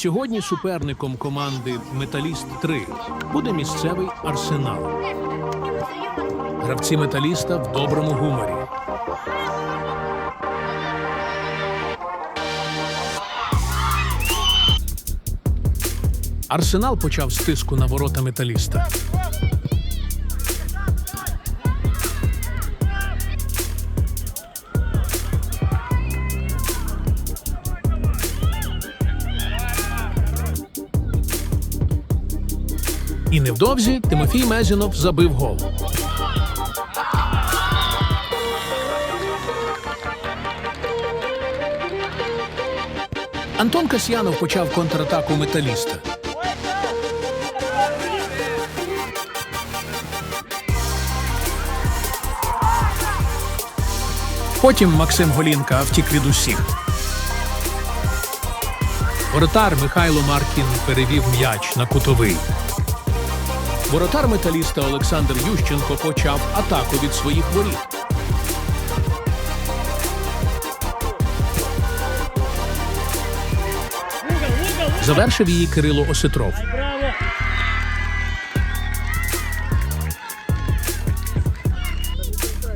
Сьогодні суперником команди Металіст 3 буде місцевий арсенал. Гравці металіста в доброму гуморі. Арсенал почав з тиску на ворота металіста. І невдовзі Тимофій Мезінов забив гол. Антон Касьянов почав контратаку металіста. Потім Максим Голінка втік від усіх. Воротар Михайло Маркін перевів м'яч на кутовий. Воротар металіста Олександр Ющенко почав атаку від своїх воріт. Завершив її Кирило Осетров.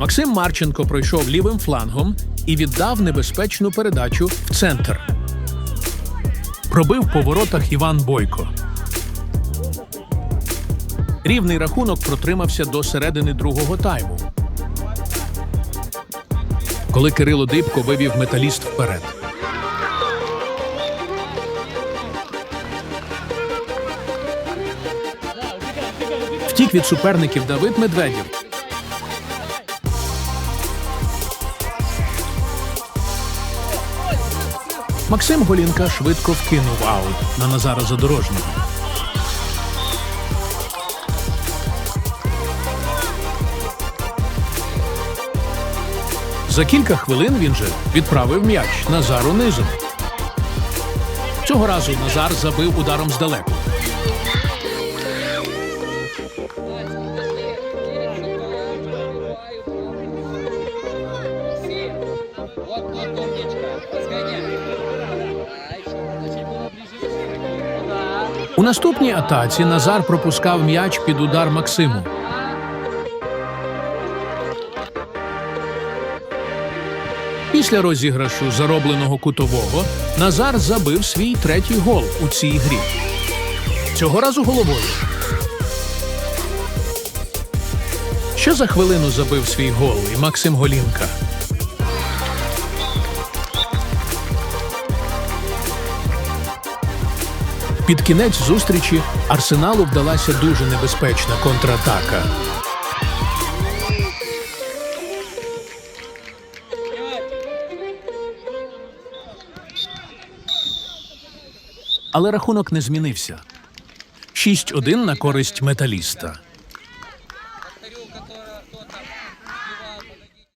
Максим Марченко пройшов лівим флангом і віддав небезпечну передачу в центр. Пробив по воротах Іван Бойко. Рівний рахунок протримався до середини другого тайму. Коли Кирило Дибко вивів металіст вперед. Втік від суперників Давид Медведєв. Максим Голінка швидко вкинув аут на Назара Задорожнього. За кілька хвилин він же відправив м'яч Назару низом. Цього разу Назар забив ударом здалеку. У наступній атаці Назар пропускав м'яч під удар Максиму. Після розіграшу заробленого кутового Назар забив свій третій гол у цій грі. Цього разу головою. Ще за хвилину забив свій гол і Максим Голінка. Під кінець зустрічі Арсеналу вдалася дуже небезпечна контратака. Але рахунок не змінився. 6-1 на користь металіста.